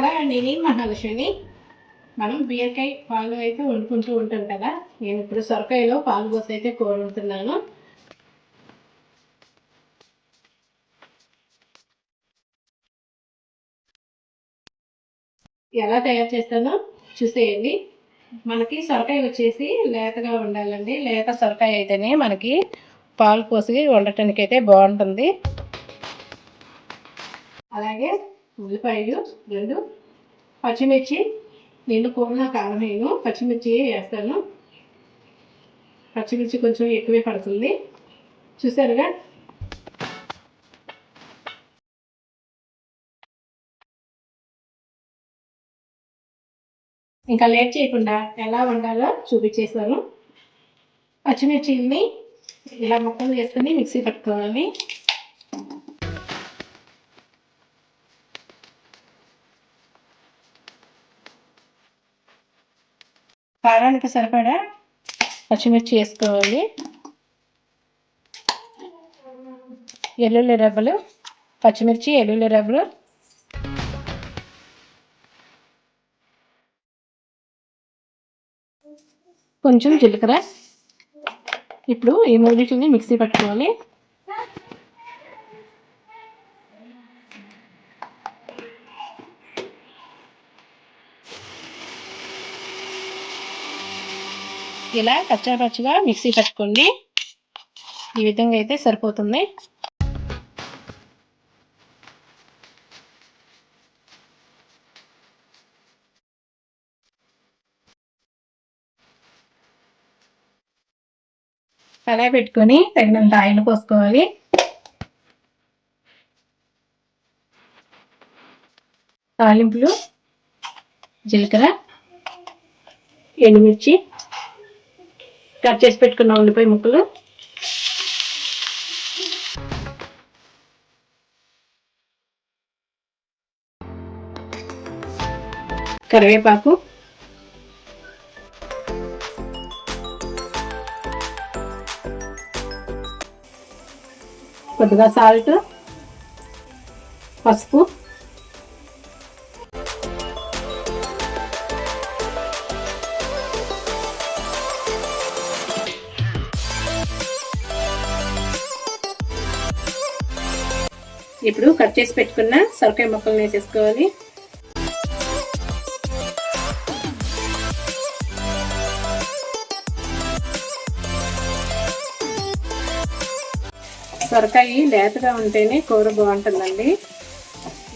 Hello అండి నేను మహాలక్ష్మిని మనం బీరకాయ పాలు అయితే వండుకుంటూ ఉంటాం కదా. నేను ఇప్పుడు సొరకాయలో పాలు పోసి అయితే కూర వండుతున్నాను ఎలా తయారు చేస్తానో చూసేయండి. మనకి సొరకాయ వచ్చేసి లేతగా ఉండాలండి. లేత సొరకాయ అయితేనే మనకి పాలు పోసి వండటానికి అయితే బాగుంటుంది. అలాగే ఉల్లిపాయలు రెండు పచ్చిమిర్చి నేను కూర కారం వేయను. పచ్చిమిర్చి వేస్తాను. పచ్చిమిర్చి కొంచెం ఎక్కువే పడుతుంది. చూసారుగా? ఇంకా లేట్ చేయకుండా ఎలా వండాలో చూపించేస్తాను పచ్చిమిర్చిని ఇలా ముక్కలు వేసుకొని మిక్సీ పట్టుకోవాలి. కారానికి సరిపడా పచ్చిమిర్చి వేసుకోవాలి. ఎల్లుల్లి రెబ్బలు పచ్చిమిర్చి ఎల్లుల్లి రెబ్బలు కొంచెం జీలకర్ర. ఇప్పుడు ఈ మూడింటిని మిక్సీ పట్టుకోవాలి. ఇలా కచ్చా మిక్సీ పట్టుకోండి. ఈ విధంగా అయితే సరిపోతుంది. కళాయి పెట్టుకొని తగినంత ఆయిల్ పోసుకోవాలి. తాలింపులు జీలకర్ర ఎండుమిర్చి కట్ చేసి పెట్టుకున్న ఉల్లిపాయ ముక్కలు. కరివేపాకు. కొద్దిగా సాల్ట్ పసుపు. ఇప్పుడు కట్ చేసి పెట్టుకున్న సొరకాయ ముక్కలు వేసేసుకోవాలి. సొరకాయ లేతగా ఉంటేనే కూర బాగుంటుందండి.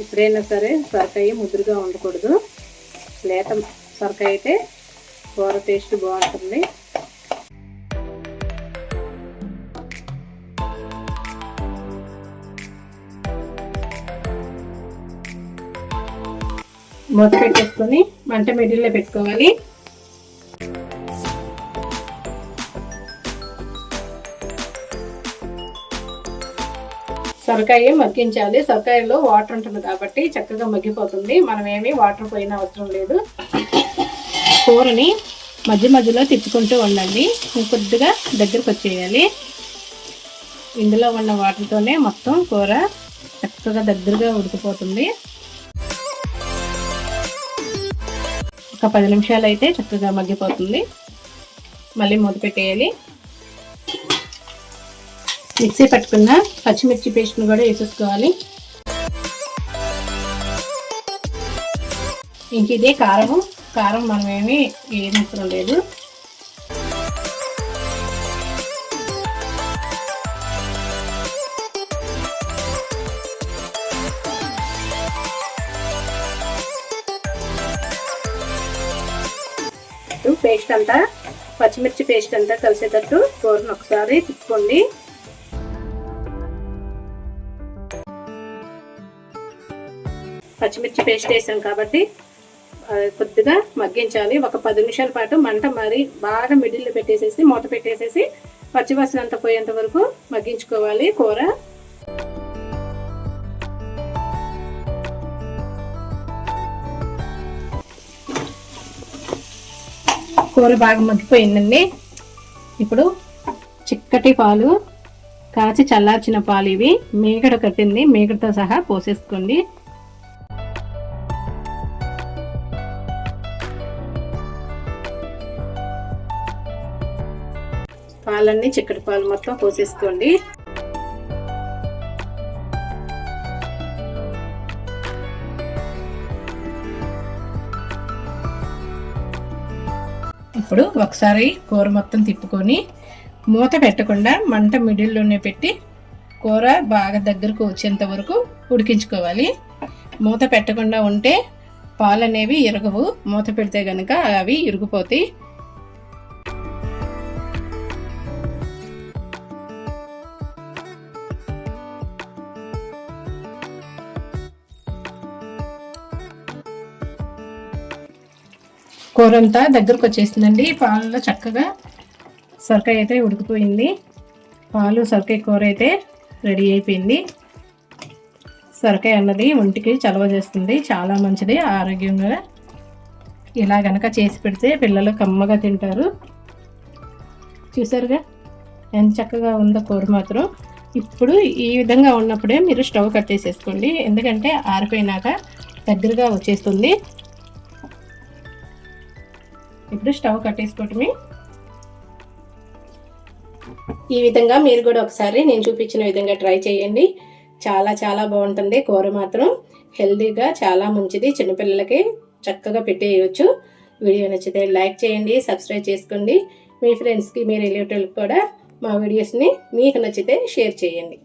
ఎప్పుడైనా సరే సొరకాయ ముదురుగా ఉండకూడదు. లేత సొరకాయ అయితే కూర టేస్ట్ బాగుంటుంది. మూత పెట్టేసుకొని మంట మిడిల్లో పెట్టుకోవాలి. సొరకాయ మగ్గించాలి. సొరకాయలో వాటర్ ఉంటుంది కాబట్టి చక్కగా మగ్గిపోతుంది. మనం ఏమీ వాటర్ పోయిన అవసరం లేదు. కూరని మధ్య మధ్యలో తిప్పుకుంటూ ఉండండి. కొద్దిగా దగ్గరకు వచ్చేయాలి. ఇందులో ఉన్న వాటర్తోనే మొత్తం కూర చక్కగా దగ్గరగా ఉడికిపోతుంది. ఒక పది నిమిషాలు అయితే చక్కగా మగ్గిపోతుంది. మళ్ళీ మూత పెట్టేయాలి. మిక్సీ పట్టుకున్న పచ్చిమిర్చి పేస్ట్ను కూడా వేసేసుకోవాలి. ఇంక ఇదే కారము. కారం మనం ఏమి అవసరం లేదు. పేస్ట్ అంతా పచ్చిమిర్చి పేస్ట్ అంతా కలిసేటట్టు కూరను ఒకసారి తిప్పుకోండి. పచ్చిమిర్చి పేస్ట్ వేసాం కాబట్టి కొద్దిగా మగ్గించాలి. ఒక పది నిమిషాల పాటు మంట మరి బాగా మిడిల్లో పెట్టేసేసి మూత పెట్టేసేసి పచ్చివాసన అంతా పోయేంత వరకు మగ్గించుకోవాలి కూర. కూర బాగా మగ్గిపోయిందండి. ఇప్పుడు చిక్కటి పాలు కాచి చల్లార్చిన పాలు ఇవి మేకడ కట్టింది. మేకడతో సహా పోసేసుకోండి. పాలన్నీ చిక్కటి పాలు మొత్తం పోసేసుకోండి. ఇప్పుడు ఒకసారి కూర మొత్తం తిప్పుకొని మూత పెట్టకుండా మంట మిడిల్లోనే పెట్టి కూర బాగా దగ్గరకు వచ్చేంత వరకు ఉడికించుకోవాలి. మూత పెట్టకుండా ఉంటే పాలు అనేవి ఇరగవు. మూత పెడితే కనుక అవి ఇరిగిపోతాయి. కూర అంతా దగ్గరకు వచ్చేసిందండి. పాలలో చక్కగా సొరకాయ అయితే ఉడికిపోయింది. పాలు సొరకాయ కూర అయితే రెడీ అయిపోయింది. సొరకాయ అన్నది ఒంటికి చలవ చేస్తుంది. చాలా మంచిది ఆరోగ్యంగా ఇలా గనక చేసి పెడితే పిల్లలు కమ్మగా తింటారు. చూసారుగా? ఎంత చక్కగా ఉందో కూర మాత్రం. ఇప్పుడు ఈ విధంగా ఉన్నప్పుడే మీరు స్టవ్ కట్టేసేసుకోండి ఎందుకంటే ఆరిపోయినాక దగ్గరగా వచ్చేస్తుంది. ఇప్పుడు స్టవ్ కట్టేసుకోవటమే. ఈ విధంగా మీరు కూడా ఒకసారి నేను చూపించిన విధంగా ట్రై చేయండి. చాలా చాలా బాగుంటుంది. కూర మాత్రం హెల్తీగా చాలా మంచిది. చిన్నపిల్లలకి చక్కగా పెట్టేయచ్చు. వీడియో నచ్చితే లైక్ చేయండి సబ్స్క్రైబ్ చేసుకోండి. మీ ఫ్రెండ్స్కి మీ రిలేటివ్కి కూడా మా వీడియోస్ని మీకు నచ్చితే షేర్ చేయండి.